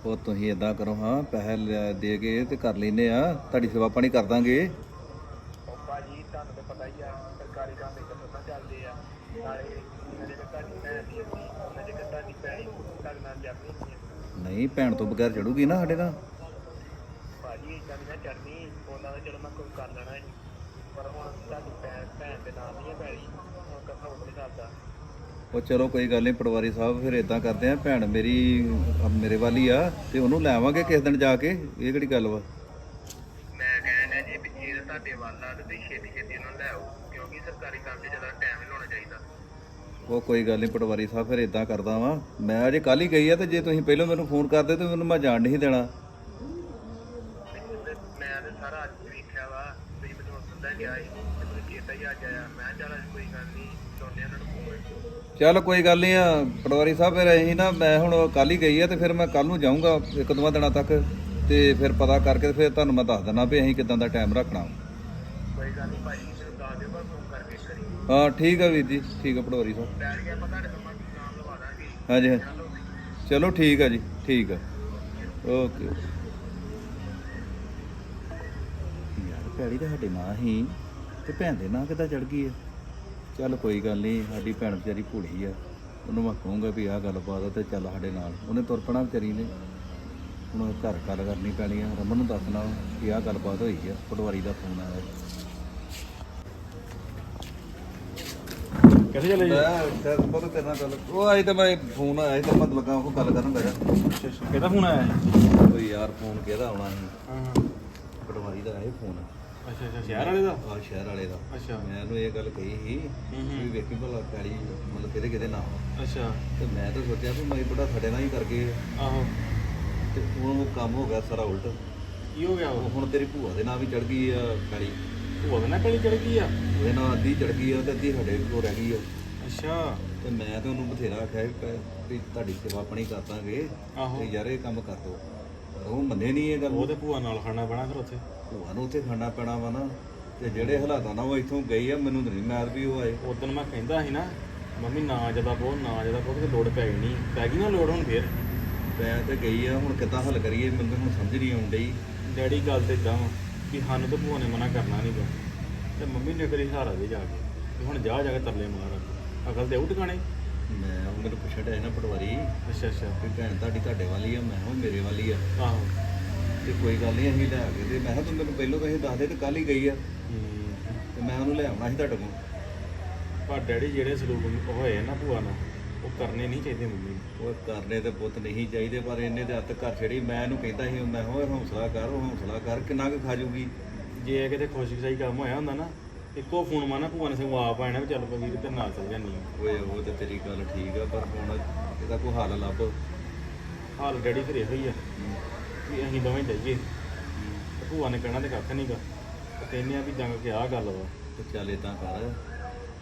Speaker 4: ਉਹ ਤੁਸੀਂ ਇਦਾਂ ਕਰੋ ਹਾਂ ਪੈਸੇ ਲੈ- ਦੇ ਕੇ ਤੇ ਕਰ ਲੈਨੇ ਆ ਤੁਹਾਡੀ ਸੇਵਾ ਪਾਣੀ ਕਰ ਦਾਂਗੇ
Speaker 5: ਉਹ ਭਾਜੀ ਤੁਹਾਨੂੰ ਤਾਂ ਪਤਾ ਹੀ ਆ ਸਰਕਾਰੀ ਕੰਮ ਇੱਕ ਤਾਂ ਚੱਲਦੇ ਆ ਨਾਲੇ ਜਿਹੜੇ ਤੁਹਾਡੀ ਭੈਣ ਦੀ ਹੁੰਦੀ ਉਹਨਾਂ ਜੇ ਤੁਹਾਡੀ ਪੈਲੀ ਤੁਹਾਡੇ ਨਾਲ ਜਰਨੀ ਨਹੀਂ
Speaker 4: ਭੈਣ ਤੋਂ ਬਗੈਰ ਚੜੂਗੀ ਨਾ ਸਾਡੇ ਨਾਲ
Speaker 5: ਭਾਜੀ ਇਦਾਂ ਨਹੀਂ ਚੜਨੀ ਉਹਨਾਂ ਦਾ ਚਲੋ ਮੈਂ ਕੋਈ ਕਰ ਲੈਣਾ ਸੀ ਪਰ ਹੁਣ ਤੁਹਾਡੀ ਭੈਣ ਭੈਣ ਦੇ ਨਾਮ ਨਹੀਂ ਹੈ ਪੈਲੀ ਹੁਣ ਕੱਥਾ ਹੋ ਨਹੀਂ ਸਕਦਾ
Speaker 4: ਉਹ ਚਲੋ ਕੋਈ ਗੱਲ ਨਹੀਂ ਪਟਵਾਰੀ ਸਾਹਿਬ ਫਿਰ ਇਦਾਂ ਕਰਦੇ ਆ ਭੈਣ ਮੇਰੀ ਮੇਰੇ ਵਾਲੀ ਆ ਤੇ ਉਹਨੂੰ ਲੈ ਆਵਾਂਗੇ ਕਿਸ ਦਿਨ ਜਾ ਕੇ? ਇਹ ਕਿਹੜੀ ਗੱਲ ਵਾ?
Speaker 5: ਮੈਂ ਕਹਿੰਦਾ ਜੇ ਪਿੱਛੇ ਦੇ ਤੁਹਾਡੇ ਵੱਲ ਆ ਤੇ ਛੇਤੀ ਛੇਤੀ ਉਹਨਾਂ ਲੈ ਆਓ ਕਿਉਂਕਿ ਸਰਕਾਰੀ ਕੰਮ 'ਚ ਜ਼ਿਆਦਾ
Speaker 4: ਉਹ ਕੋਈ ਗੱਲ ਨਹੀਂ ਪਟਵਾਰੀ ਸਾਹਿਬ ਫਿਰ ਇਦਾਂ ਕਰਦਾ ਵਾਂ। ਮੈਂ ਅਜੇ ਕੱਲ ਹੀ ਗਈ ਆ ਤੇ ਜੇ ਤੁਸੀਂ ਪਹਿਲਾਂ ਮੈਨੂੰ ਫੋਨ ਕਰਦੇ ਤੇ ਮੈਨੂੰ ਮੈਂ ਜਾਣ ਨਹੀਂ ਦੇਣਾ।
Speaker 5: ਮੈਂ ਤੇ ਸਾਰਾ ਅੱਜ ਵੇਖਿਆ ਵਾ ਤੁਸੀਂ ਮੈਨੂੰ ਹੁਣ ਦੱਸਿਆ ਗਿਆ ਸੀ ਤੇ ਮੈਨੂੰ ਚੇਤਾ ਹੀ ਅੱਜ ਆਇਆ। ਮੈਂ ਕਿਹਾ ਚੱਲ ਅੱਜ ਕੋਈ ਗੱਲ ਨਹੀਂ ਲਾਉਂਦੇ ਉਹਨਾਂ ਨੂੰ ਫੋਨ
Speaker 4: ਚੱਲ ਕੋਈ ਗੱਲ ਨਹੀਂ ਆ ਪਟਵਾਰੀ ਸਾਹਿਬ ਫਿਰ ਅਸੀਂ ਨਾ ਮੈਂ ਹੁਣ ਕੱਲ ਹੀ ਗਈ ਆ ਤੇ ਫਿਰ ਮੈਂ ਕੱਲ ਨੂੰ ਜਾਊਂਗਾ ਇੱਕ ਦੋ ਦਿਨਾਂ ਤੱਕ। ਤੇ ਫਿਰ ਪਤਾ ਕਰਕੇ ਫਿਰ ਤੁਹਾਨੂੰ ਮੈਂ ਦੱਸ ਦਿੰਦਾ ਵੀ ਅਸੀਂ ਕਿਦਾਂ ਦਾ ਟਾਈਮ ਰੱਖਣਾ।
Speaker 5: ਕੋਈ ਗੱਲ ਨਹੀਂ ਭਾਈ ਮੈਨੂੰ ਦੱਸ ਦਿਓ ਪਰ ਫੋਨ ਕਰਕੇ ਕਰੀ
Speaker 4: ਹਾਂ, ਠੀਕ ਆ ਵੀਰ ਜੀ, ਠੀਕ ਆ, ਪਟਵਾਰੀ ਸਾਹਿਬ।
Speaker 5: ਬੈਠ ਗਿਆ ਪਤਾ ਤੁਹਾਡੇ ਤੋਂ ਨਾਮ ਲਵਾ ਦਾਂਗੇ
Speaker 4: ਹਾਂਜੀ ਹਾਂਜੀ। ਚਲੋ ਠੀਕ ਆ ਜੀ, ਠੀਕ ਆ। ਓਕੇ। ਯਾਰ, ਭੈੜੀ ਤਾਂ ਸਾਡੇ ਨਾਂ ਹੀ ਤੇ ਭੈਣ ਦੇ ਨਾਂ ਕਿੱਦਾਂ ਚੜ ਗਈ ਆ? ਚੱਲ ਕੋਈ ਗੱਲ ਨਹੀਂ ਸਾਡੀ ਭੈਣ ਵਿਚਾਰੀ ਭੋਲੀ ਆ। ਉਹਨੂੰ ਮੈਂ ਕਹੂੰਗਾ ਵੀ ਆਹ ਗੱਲਬਾਤ ਆ ਤੇ ਚੱਲ ਸਾਡੇ ਨਾਲ। ਉਹਨੇ ਤੁਰ ਪਣਾ ਵਿਚਾਰੀ ਨੇ। ਹੁਣ ਘਰ ਗੱਲ ਕਰਨੀ ਪੈਣੀ ਆ। ਰਮਨ ਨੂੰ ਦੱਸਣਾ ਕਿ ਆਹ ਗੱਲਬਾਤ ਹੋਈ ਆ, ਪਟਵਾਰੀ ਦਾ ਫੋਨ ਆਇਆ।
Speaker 6: ਕਿੱਥੇ ਚਲੇ ਜੀ?
Speaker 4: ਮੈਂ ਪਤਾ ਤੇਰੇ ਨਾਲ ਗੱਲ ਉਹ ਆਈ ਤਾਂ ਮੈਂ ਫੋਨ ਆਇਆ ਤਾਂ ਮੈਂ ਲੱਗਾ ਉਹ ਗੱਲ ਕਰਨ ਲੱਗਾ।
Speaker 6: ਕਿਹਦਾ ਫੋਨ ਆਇਆ ਜੀ
Speaker 4: ਕੋਈ ਯਾਰ ਫੋਨ ਕਿਹਦਾ ਆਉਣਾ ਸੀ?
Speaker 6: ਹਾਂ। ਹਾਂ
Speaker 4: ਪਟਵਾਰੀ ਦਾ ਆਇਆ ਫੋਨ।
Speaker 6: ਅੱਛਾ ਅੱਛਾ ਸ਼ਹਿਰ ਵਾਲੇ ਦਾ?
Speaker 4: ਆ ਸ਼ਹਿਰ ਵਾਲੇ ਦਾ।
Speaker 6: ਅੱਛਾ।
Speaker 4: ਮੈਂ ਉਹਨੂੰ ਇਹ ਗੱਲ ਕਹੀ ਸੀ
Speaker 6: ਹੂੰ ਹੂੰ।
Speaker 4: ਵੀ ਵੇਖੀ ਭਲਾ ਪੈਲੀ ਮਤਲਬ ਕਿਹਦੇ ਕਿਹਦੇ ਨਾਮ।
Speaker 6: ਅੱਛਾ।
Speaker 4: ਤੇ ਮੈਂ ਤਾਂ ਸੋਚਿਆ ਵੀ ਮੈਂ ਬੜਾ ਸਾਡੇ ਨਾਲ ਹੀ ਕਰਕੇ
Speaker 6: ਆਹੋ।
Speaker 4: ਤੇ ਹੁਣ ਉਹ ਕੰਮ ਹੋ ਗਿਆ ਸਾਰਾ ਉਲਟ।
Speaker 6: ਕੀ ਹੋ ਗਿਆ
Speaker 4: ਉਹ?
Speaker 6: ਉਹ
Speaker 4: ਹੁਣ ਤੇਰੀ ਭੂਆ ਦੇ ਨਾਂ ਵੀ ਚੜ ਗਈ ਆ
Speaker 6: ਭੂਆ ਦੇ ਨਾਲ ਕਿਹੜੀ ਚੜ ਗਈ ਆ?
Speaker 4: ਉਹਦੇ ਨਾਲ ਅੱਧੀ ਚੜ ਗਈ ਆ ਤੇ ਅੱਧੀ ਸਾਡੇ ਕੋਲ ਰਹਿ ਗਈ ਆ।
Speaker 6: ਅੱਛਾ।
Speaker 4: ਤੇ ਮੈਂ ਤੇ ਉਹਨੂੰ ਬਥੇਰਾ ਆਖਿਆ ਵੀ ਭੈ- ਵੀ ਤੁਹਾਡੀ ਸੇਵਾ ਆਪਣੀ ਕਰ ਦਾਂਗੇ।
Speaker 6: ਆਹੋ।
Speaker 4: ਤੇ ਯਾਰ ਇਹ ਕੰਮ ਕਰ ਦੋ। ਪਰ ਉਹ ਮੰਨੇ ਨਹੀਂ ਇਹ ਗੱਲ
Speaker 6: ਉਹ ਤੇ ਭੂਆ ਨਾਲ ਖੜਨਾ ਪੈਣਾ ਫਿਰ ਉੱਥੇ।
Speaker 4: ਭੂਆ ਨੂੰ ਉੱਥੇ ਖੜਨਾ ਪੈਣਾ ਵਾ ਨਾ। ਤੇ ਜਿਹੜੇ ਹਾਲਾਤਾਂ ਨਾਲ ਉਹ ਇੱਥੋਂ ਗਈ ਆ ਮੈਨੂੰ ਤਾਂ ਨਹੀਂ ਮੈਰ ਵੀ ਉਹ ਆਏ।
Speaker 6: ਉਦੋਂ ਮੈਂ ਕਹਿੰਦਾ ਸੀ ਨਾ ਮੰਮੀ ਨਾ ਜ਼ਿਆਦਾ ਬਹੁਤ ਨਾ ਜ਼ਿਆਦਾ ਬਹੁਤ ਤੇ ਲੋੜ ਪੈ ਗਈ ਨਹੀਂ ਪੈ ਗਈ ਨਾ ਲੋੜ ਹੁਣ ਫੇਰ?
Speaker 4: ਮੈਂ ਤੇ ਗਈ ਆ ਹੁਣ ਕਿੱਦਾਂ ਹੱਲ ਕਰੀਏ ਮੈਨੂੰ ਤਾਂ ਹੁਣ ਸਮਝ ਨਹੀਂ ਆਉਣ ਡਈ।
Speaker 6: ਡੈਡੀ ਗੱਲ ਤੇ ਇਦਾਂ ਵੀ। ਸਾਨੂੰ ਤਾਂ ਭੂਆ ਨੇ ਮਨਾ ਕਰਨਾ ਨਹੀਂਗਾ ਤੇ ਮੰਮੀ ਨੇ ਕਰੀ ਸਹਾਰਾ ਦੇ ਜਾ ਕੇ। ਵੀ ਹੁਣ ਜਾ ਜਾ ਕੇ ਤਰਲੇ ਮਾਰ ਅਕਲ ਤੇ ਉਹ ਟਿਕਾਣੇ?
Speaker 4: ਮੈਂ ਉਹ ਮੈਨੂੰ ਪੁੱਛਣ ਡਿਆ ਸੀ ਨਾ ਪਟਵਾਰੀ।
Speaker 6: ਅੱਛਾ ਅੱਛਾ।
Speaker 4: ਵੀ ਭੈਣ ਤੁਹਾਡੀ ਤੁਹਾਡੇ ਵਾਲੀ ਆ ਮੈਂ ਹਾਂ ਮੇਰੇ ਵਾਲੀ ਆ।
Speaker 6: ਆਹੋ।
Speaker 4: ਤੇ ਕੋਈ ਗੱਲ ਨਹੀਂ ਅਸੀਂ ਲੈ ਆਗੇ ਤੇ ਮੈਂ ਕਿਹਾ ਤੂੰ ਮੈਨੂੰ ਪਹਿਲਾਂ ਇਹ ਦੱਸ ਦੇ ਤੇ ਕੱਲ ਹੀ ਗਈ ਆ।
Speaker 6: ਹੂੰ।
Speaker 4: ਤੇ ਮੈਂ ਉਹਨੂੰ ਲੈ ਆਉਣਾ ਸੀ ਤੁਹਾਡੇ ਕੋਲ।
Speaker 6: ਪਰ ਡੈਡੀ ਜਿਹੜੇ ਸਲੂਕ ਹੋਏ ਨਾ ਭੂਆ ਨਾਲ। ਉਹ ਕਰਨੇ ਨਹੀਂ ਚਾਹੀਦੇ ਮੰਮੀ। ਨੂੰ
Speaker 4: ਉਹ ਕਰਨੇ ਤੇ ਪੁੱਤ ਨਹੀਂ ਚਾਹੀਦੇ ਪਰ ਇਹਨੇ ਤੇ ਹੱਥ ਘਰ ਛੜੀ। ਮੈਂ ਇਹਨੂੰ ਕਹਿੰਦਾ ਸੀ ਮੈਂ ਹੋਏ ਹੌਸਲਾ ਕਰ ਹੌਸਲਾ ਕਰ ਕਿੰਨਾ ਕੁ ਖਾ ਜੂਗੀ?
Speaker 6: ਜੇ ਇਹ ਕਿਤੇ ਖੁਸ਼ਕਿਸਾਈ ਕੰਮ ਹੋਇਆ ਹੁੰਦਾ ਨਾ ਇੱਕੋ ਫੋਨ ਮਾਨਾ ਭੂਆ ਨੇ ਸਗੋਂ ਆਪ ਆਣਾ ਵੀ ਚੱਲ ਪਵੀਰ ਤੇ ਨਾਲ ਚੱਲ ਜਾਨੀ ਆ।
Speaker 4: ਓਏ ਉਹ ਤੇ ਤੇਰੀ ਗੱਲ ਠੀਕ ਆ ਪਰ ਹੁਣ ਇਹਦਾ ਕੋਈ ਹੱਲ ਲੱਭ।
Speaker 6: ਹਾਲ ਡੈਡੀ ਫਿਰ ਇਹੋ ਹੀ ਆ ਵੀ ਅਸੀਂ ਦੋਵੇਂ ਜਾਈਏ। ਤੇ ਭੂਆ ਨੇ ਕਹਿਣਾ ਤੇ ਕੱਖ ਨਹੀਂਗਾ ਤੇ ਕਹਿੰਦੇ ਆ ਵੀ ਜੰਗ ਕੇ ਆ ਗੱਲ ਵਾ।
Speaker 4: ਤੇ ਚੱਲ ਇਦਾਂ ਕਰ।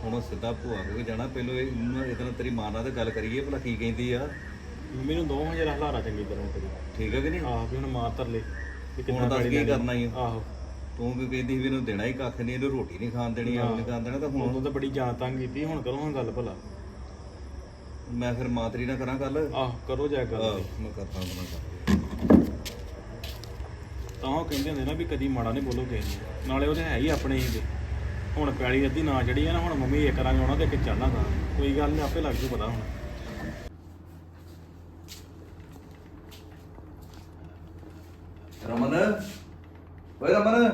Speaker 4: ਹੁਣ ਉਹ ਸਿੱਧਾ ਭੂਆ ਕੋਲ ਜਾਣਾ ਪਹਿਲਾਂ ਇਹ ਇਹਨੂੰ ਇਹਦੇ ਤੇਰੀ ਮਾਂ ਨਾਲ ਤੇ ਗੱਲ ਕਰੀਏ ਭਲਾ ਕੀ ਕਹਿੰਦੀ ਆ?
Speaker 6: ਮੰਮੀ ਨੂੰ ਦੋਵਾਂ ਜਰਾ ਹਲਾਰਾ ਚੰਗੀ ਤਰ੍ਹਾਂ ਕਰੀ
Speaker 4: ਠੀਕ ਆ ਕਿ ਨਹੀਂ?
Speaker 6: ਆਹ ਵੀ ਹੁਣ ਮਾਰ ਤਰਲੇ। ਵੀ
Speaker 4: ਹੁਣ ਦੱਸ ਕੀ। ਕਰਨਾ ਈ?
Speaker 6: ਆਹੋ।
Speaker 4: ਤੂੰ ਵੀ ਕਹਿੰਦੀ ਸੀ ਵੀ ਇਹਨੂੰ ਦੇਣਾ ਹੀ ਕੱਖ ਨਹੀਂ ਇਹਨੂੰ ਰੋਟੀ ਨਹੀਂ ਖਾਣ ਦੇਣੀ ਆਪ ਨਹੀਂ ਖਾਣ ਦੇਣਾ ਤਾਂ ਹੁਣ
Speaker 6: ਉਦੋਂ ਤਾਂ ਬੜੀ ਜਾਨ ਤੰਗ ਕੀਤੀ ਹੁਣ ਕਰੋ ਹਾਂ ਗੱਲ ਭਲਾ।
Speaker 4: ਮੈਂ ਫਿਰ ਮਾਤਰੀ ਨਾਲ ਕਰਾਂ ਗੱਲ?
Speaker 6: ਆਹ ਕਰੋ ਜਾ ਗੱਲ।
Speaker 4: ਆਹ। ਮੈਂ ਕਰਦਾ ਉਹਨਾਂ ਨਾਲ
Speaker 6: ਤਾਂ ਉਹ ਕਹਿੰਦੇ ਹੁੰਦੇ ਨਾ ਵੀ ਕਦੀ ਮਾੜਾ ਨਹੀਂ ਬੋਲੋ ਕਿਸੇ ਨੂੰ ਨਾਲੇ ਉਹਦੇ ਹੈ ਹੀ ਆਪਣੇ ਹੀ ਦੇ। ਹੁਣ ਪੈਲੀ ਅੱਧੀ ਨਾ ਚੜੀ ਆ ਨਾ ਹੁਣ ਮੰਮੀ ਇੱਕ ਰੰਗ ਆਉਣਾ ਤੇ ਇੱਕ ਚੱਲਣਾ ਤਾਂ ਕੋਈ ਗੱਲ ਨਹੀਂ ਆਪੇ ਲੱਗ ਜੂ ਪਤਾ ਹੁਣ।
Speaker 4: ਰਮਨ? ਓਏ ਰਮਨ?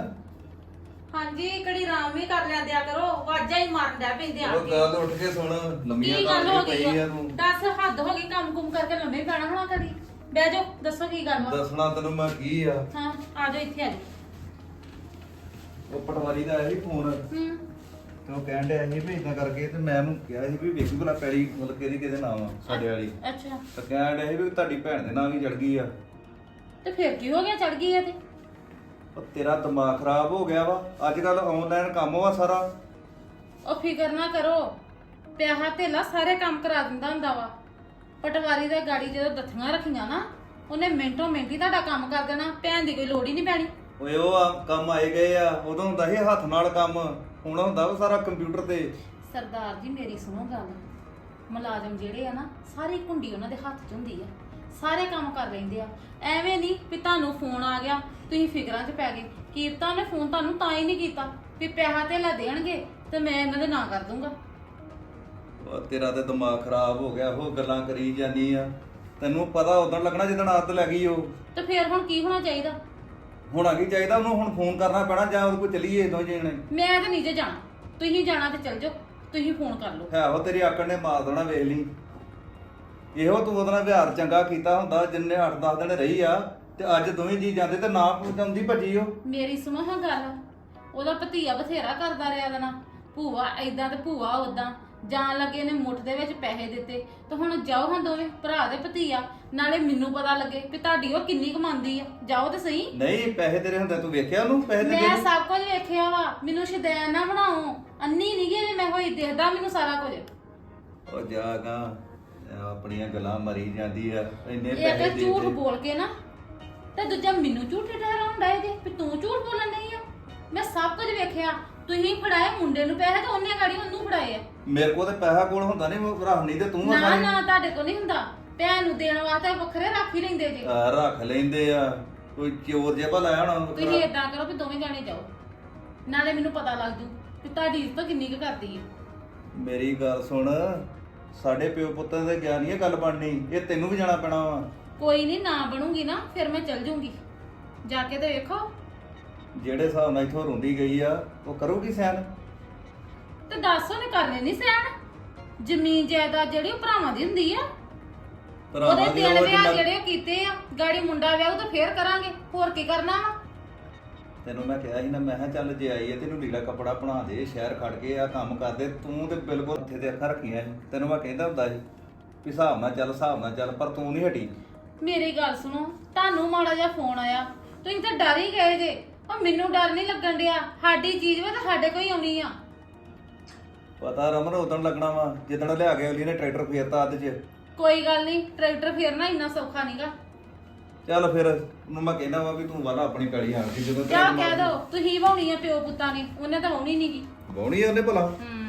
Speaker 1: ਹਾਂਜੀ ਕੜੀ ਰਾਮ ਵੀ ਕਰ ਲਿਆ ਦਿਆ ਕਰੋ। ਵਾਜਾਂ ਹੀ ਮਾਰਨ ਡੈ ਪੈਂਦੇ ਆ
Speaker 4: ਉਹ ਗੱਲ ਉੱਠ ਕੇ ਸੁਣ ਲੰਮੀਆਂ
Speaker 1: ਕੀ ਗੱਲ ਹੋ
Speaker 4: ਤਾਂ
Speaker 1: ਗਈ
Speaker 4: ਪਈ ਆ?
Speaker 1: ਆ?
Speaker 4: ਤੂੰ।
Speaker 1: ਦੱਸ ਹੱਦ ਹੋ ਗਈ ਕੰਮ ਕੁਮ ਕਰਕੇ ਲੰਮੇ ਪੈਣਾ ਹੋਣਾ ਕਦੀ ਬਹਿ ਜਾਓ ਦੱਸੋ ਕੀ ਗੱਲ ਵਾ
Speaker 4: ਦੱਸਣਾ ਤੈਨੂੰ ਮੈਂ ਕੀ ਆ।
Speaker 1: ਹਾਂ ਆ ਜਾਓ ਇੱਥੇ ਆ ਜਾਓ।
Speaker 4: ਉਹ ਪਟਵਾਰੀ ਦਾ ਆਇਆ ਸੀ ਫੋਨ।
Speaker 1: ਹੂੰ
Speaker 4: ਤੇ ਉਹ ਕਹਿਣ ਡਿਆ ਸੀ ਵੀ ਇਦਾਂ ਕਰਕੇ ਤੇ ਮੈਂ ਉਹਨੂੰ ਕਿਹਾ ਸੀ ਵੀ ਵੇਖੀ ਭਲਾ ਪੈਲੀ ਮਤਲਬ ਕਿਹਦੀ ਕਿਹਦੇ ਨਾਮ ਆ ਸਾਡੇ ਵਾਲੀ।
Speaker 1: ਅੱਛਾ।
Speaker 4: ਤੇ ਕਹਿਣ ਡਿਆ ਸੀ ਵੀ ਤੁਹਾਡੀ ਭੈਣ ਦੇ ਨਾਮ ਵੀ ਚੜ ਗਈ ਆ।
Speaker 1: ਤੇ ਫਿਰ ਕੀ ਹੋ ਗਿਆ ਚੜ ਗਈ ਇਹ ਤੇ?
Speaker 4: ਉਹ ਤੇਰਾ ਦਿਮਾਗ ਖਰਾਬ ਹੋ ਗਿਆ ਵਾ। ਅੱਜ ਕੱਲ ਆਨਲਾਈਨ ਕੰਮ ਵਾ ਸਾਰਾ।
Speaker 1: ਉਹ ਫਿਕਰ ਨਾ ਕਰੋ। ਪਿਆਹਾ ਧੇਲਾ ਸਾਰੇ ਕੰਮ ਕਰਾ ਦਿੰਦਾ ਹੁੰਦਾ ਵਾ। ਪਟਵਾਰੀ ਦਾ ਗਾੜੀ ਜਦੋਂ ਦੱਥੀਆਂ ਰੱਖੀਆਂ ਨਾ ਉਹਨੇ ਮਿੰਟੋ ਮਿੰਟੀ ਤੁਹਾਡਾ ਕੰਮ ਕਰ ਦੇਣਾ। ਭੈਣ ਦੀ ਕੋਈ ਲੋੜ ਹੀ ਨਹੀਂ ਪੈਣੀ।
Speaker 4: ਓਏ ਉਹ ਆ ਕੰਮ ਆਏ ਗਏ ਆ ਉਦੋਂ ਹੁੰਦਾ ਸੀ ਹੱਥ ਨਾਲ ਕੰਮ ਹੁਣ ਹੁੰਦਾ ਵਾ ਸਾਰਾ ਕੰਪਿਊਟਰ ਤੇ।
Speaker 1: ਸਰਦਾਰ ਜੀ ਮੇਰੀ ਸੁਣੋ ਗੱਲ। ਮੁਲਾਜ਼ਮ ਜਿਹੜੇ ਆ ਨਾ ਸਾਰੀ ਕੁੰਡੀ ਉਹਨਾਂ ਦੇ ਹੱਥ 'ਚ ਹੁੰਦੀ ਆ। ਸਾਰੇ ਕੰਮ ਕਰ ਲੈਂਦੇ ਆ। ਐਵੇਂ ਨਹੀਂ ਵੀ ਤੁਹਾਨੂੰ ਫੋਨ ਆ ਗਿਆ ਤੁਸੀਂ ਫਿਕਰਾਂ 'ਚ ਪੈ ਗਏ। ਕੀਰਤਾ ਨੇ ਫੋਨ ਤੁਹਾਨੂੰ ਤਾਂ ਹੀ ਨਹੀਂ ਕੀਤਾ ਵੀ ਪੈਸਾ ਧੇਲਾ ਦੇਣਗੇ ਤੇ ਮੈਂ ਇਹਨਾਂ ਦੇ ਨਾਂ ਕਰ ਦੂੰਗਾ
Speaker 4: ਉਹ ਤੇਰਾ ਤੇ ਦਿਮਾਗ ਖਰਾਬ ਹੋ ਗਿਆ ਉਹ ਗੱਲਾਂ ਕਰੀ ਜਾਨੀ ਆ। ਤੈਨੂੰ ਪਤਾ ਉਦੋਂ ਲੱਗਣਾ ਜਦੋਂ ਆਦਤ ਲੱਗ ਗਈ ਉਹ।
Speaker 1: ਤੇ ਫਿਰ ਹੁਣ ਕੀ ਹੋਣਾ ਚਾਹੀਦਾ?
Speaker 4: ਹੁਣ ਕੀ ਚਾਹੀਦਾ? ਉਹਨੂੰ ਹੁਣ ਫੋਨ ਕਰਨਾ ਪੈਣਾ ਜਾਂ ਉਹਦੇ ਕੋਲ ਚੱਲੀਏ ਦੋ ਜਣੇ?
Speaker 1: ਮੈਂ ਤਾਂ ਨਹੀਂ ਜੇ ਜਾਣਾ। ਤੁਸੀਂ ਜਾਣਾ ਤੇ ਚੱਲ ਜਾਓ। ਤੁਸੀਂ ਫੋਨ ਕਰ ਲਓ।
Speaker 4: ਹੈ ਉਹ ਤੇਰੀ ਆਕੜ ਨੇ ਮਾਰ ਦੇਣਾ ਵੇਖ ਲਈ। ਇਹੋ ਤੂੰ ਉਹਦੇ ਵਿਹਾਰ ਚੰਗਾ ਕੀਤਾ ਹੁੰਦਾ ਜਿੰਨੇ 8-10 ਦਿਨ ਰਹੀ ਆ ਤੇ ਅੱਜ ਦੋਵੇਂ ਜੀ ਜਾਂਦੇ ਤੇ ਨਾ ਪਹੁੰਚਾਉਂਦੀ ਭੱਜੀ ਉਹ।
Speaker 1: ਮੇਰੀ ਸੁਣੋ ਹਾਂ ਗੱਲ। ਉਹਦਾ ਭਤੀਆ ਬਥੇਰਾ ਕਰਦਾ ਰਿਹਾ ਉਹਦਾ ਨਾ ਭੂਆ ਐਦਾਂ ਤੇ ਭੂਆ ਉਦਾਂ ਜਾਣ ਲੱਗੇ ਨੇ ਮੁੱਠ ਦੇ ਵਿੱਚ ਪੈਸੇ ਦਿੱਤੇ ਤੇ ਹੁਣ ਜਾਓ ਹਾਂ ਦੋਵੇਂ ਭਰਾ ਦੇ ਭਤੀਆ ਨਾਲੇ ਮੈਨੂੰ ਪਤਾ ਲੱਗੇ ਕਿ ਤੁਹਾਡੀ ਉਹ ਕਿੰਨੀ ਕਮਾਉਂਦੀ ਆ। ਜਾਓ ਤੇ ਸਹੀ।
Speaker 4: ਨਹੀਂ ਪੈਸੇ ਤੇਰੇ ਹੁੰਦੇ ਤੂੰ ਵੇਖਿਆ ਉਹਨੂੰ ਪੈਸੇ
Speaker 1: ਮੈਂ
Speaker 4: ਦਿੰਦੇ ਨੂੰ?
Speaker 1: ਸਭ ਕੁਝ ਵੇਖਿਆ ਵਾ ਮੈਨੂੰ ਸ਼ਦੈਨ ਨਾ ਬਣਾਓ ਅੰਨੀ ਨਹੀਂ ਗੇ ਵੀ ਮੈਂ ਹੋਈ ਦੇਖਦਾ ਮੈਨੂੰ ਸਾਰਾ ਕੁਝ।
Speaker 4: ਉਹ ਜਾਗਾ ਆਪਣੀਆਂ ਗੱਲਾਂ ਮਰੀ ਜਾਂਦੀ ਆ ਇੰਨੇ
Speaker 1: ਇਹ
Speaker 4: ਪੈਸੇ
Speaker 1: ਤੇ
Speaker 4: ਦੇ
Speaker 1: ਝੂਠ
Speaker 4: ਦੇ।
Speaker 1: ਬੋਲ ਕੇ ਨਾ ਤੇ ਦੂਜਾ ਮੈਨੂੰ ਝੂਠੇ ਠਹਿਰਾਉਣ ਡਏ ਜੇ ਵੀ ਤੂੰ ਝੂਠ ਬੋਲਣ ਨਹੀਂ ਆ। ਮੈਂ ਸਭ ਕੁਝ ਵੇਖਿਆ ਤੁਸੀਂ ਫੜਾਏ ਮੁੰਡੇ ਨੂੰ ਪੈਸੇ ਤੇ ਉਹਨੇ ਗਾੜੀ ਉਹਨੂੰ ਫੜਾਏ ਆ?
Speaker 4: ਮੇਰੇ ਕੋਲ ਤੇ ਪੈਸਾ ਕੋਲ ਹੁੰਦਾ ਨਹੀਂ ਉਹ ਰੱਖ ਨਹੀਂ ਤੇ ਤੂੰ
Speaker 1: ਨਾ ਨਾ ਤੁਹਾਡੇ ਕੋਲ ਨਹੀਂ ਹੁੰਦਾ। ਭੈਣ ਨੂੰ ਦੇਣ ਵਾਸਤੇ ਵੱਖਰੇ ਰੱਖ ਹੀ ਲੈਂਦੇ ਜੇ।
Speaker 4: ਆ, ਰੱਖ ਲੈਂਦੇ ਆ। ਕੋਈ ਚੋਰ ਜਿਹਾ ਭਲਾ ਆਣ
Speaker 1: ਤੁਸੀਂ ਏਦਾਂ ਕਰੋ ਵੀ ਦੋਵੇਂ ਜਾਣੇ ਜਾਓ। ਨਾਲੇ ਮੈਨੂੰ ਪਤਾ ਲੱਗ ਜੂ ਕਿ ਤੁਹਾਡੀ ਇੱਜ਼ਤ ਕਿੰਨੀ ਕੁ ਕਰਦੀ ਹੈ।
Speaker 4: ਮੇਰੀ ਗੱਲ ਸੁਣ ਸਾਡੇ ਪਿਓ ਪੁੱਤਾਂ ਦੇ ਗਿਆਨ ਨਹੀਂ ਇਹ ਗੱਲ ਬਣਨੀ ਇਹ ਤੈਨੂੰ ਵੀ ਜਾਣਾ ਪੈਣਾ ਵਾ।
Speaker 1: ਕੋਈ ਨਹੀਂ ਨਾ ਬਣੂਗੀ ਨਾ ਫਿਰ ਮੈਂ ਚੱਲ ਜੂੰਗੀ। ਜਾ ਕੇ ਤੇ ਵੇਖੋ।
Speaker 4: ਜਿਹੜੇ ਹਿਸਾਬ ਨਾਲ ਇਥੋਂ ਰੁੰਦੀ ਗਈ ਆ ਉਹ ਕਰੂਗੀ ਸੈਨ?
Speaker 1: ਤੇ ਦੱਸ ਉਹਨੇ ਕਰ ਲੈਣੀ ਸਿਆਣ ਜ਼ਮੀਨ ਜਾਇਦਾਦ ਜਿਹੜੀ ਉਹ ਭਰਾਵਾਂ ਦੀ ਹੁੰਦੀ ਆ। ਉਹਦੇ
Speaker 4: ਦੀ ਉਹ
Speaker 1: ਵਿਆਹ ਜਿਹੜੇ ਉਹ ਕੀਤੇ ਆ ਗਾੜੀ ਮੁੰਡਾ ਵਿਆਹ ਤਾਂ ਫੇਰ ਕਰਾਂਗੇ ਹੋਰ ਕੀ ਕਰਨਾ ਵਾ?
Speaker 4: ਤੈਨੂੰ ਮੈਂ ਕਿਹਾ ਸੀ ਨਾ ਮੈਂ ਕਿਹਾ ਚੱਲ ਜੇ ਆਈ ਹੈ ਤੈਨੂੰ ਲੀੜਾ ਕੱਪੜਾ ਬਣਾ ਦੇ ਸ਼ਹਿਰ ਖੜ ਕੇ ਆ ਕੰਮ ਕਰਦੇ ਤੂੰ ਤੇ ਬਿਲਕੁਲ ਹੱਥੇ ਤੇ ਅੱਖਾਂ ਰੱਖੀਆਂ ਸੀ। ਤੈਨੂੰ ਮੈਂ ਕਹਿੰਦਾ ਹੁੰਦਾ ਸੀ ਵੀ ਹਿਸਾਬ ਨਾਲ ਚੱਲ ਹਿਸਾਬ ਨਾਲ ਚੱਲ ਪਰ ਤੂੰ ਨਹੀਂ ਹਟੀ।
Speaker 1: ਮੇਰੀ ਗੱਲ ਸੁਣੋ ਤੁਹਾਨੂੰ ਮਾੜਾ ਜਿਹਾ ਫੋਨ ਆਇਆ ਤੁਸੀਂ ਤਾਂ ਡਰ ਹੀ ਗਏ ਜੇ। ਉਹ ਮੈਨੂੰ ਡਰ ਨਹੀਂ ਲੱਗਣ ਡਿਆ ਸਾਡੀ ਚੀਜ਼ ਵਾ ਤਾਂ ਸਾਡੇ ਕੋਈ ਆਉਣੀ ਆ।
Speaker 4: ਪਤਾ ਰਮਨ ਉਦੋਂ ਲੱਗਣਾ ਵਾ ਜਿੱਦਣ ਲਿਆ ਕੇ ਅਗਲੀ ਨੇ ਟਰੈਕਟਰ ਫੇਰਤਾ ਅੱਧ 'ਚ।
Speaker 1: ਕੋਈ ਗੱਲ ਨਹੀਂ ਟਰੈਕਟਰ ਫੇਰਨਾ ਇੰਨਾ ਸੌਖਾ ਨਹੀਂਗਾ
Speaker 4: ਚੱਲ ਫਿਰ ਉਹਨੂੰ ਮੈਂ ਕਹਿੰਦਾ ਵਾ ਵੀ ਤੂੰ ਵਾਲਾ ਆਪਣੀ ਕੜੀ ਆਣ ਕੇ ਜਦੋਂ
Speaker 1: ਜਾ ਕਹਿ ਦੋ ਤੁਸੀਂ ਵਾਉਣੀ ਆ ਪਿਓ ਪੁੱਤਾਂ ਨੇ ਉਹਨੇ ਤਾਂ ਆਉਣੀ ਨਹੀਂਗੀ
Speaker 4: ਬਾਉਣੀ ਆ ਉਹਨੇ ਭਲਾ।
Speaker 1: ਹੂੰ।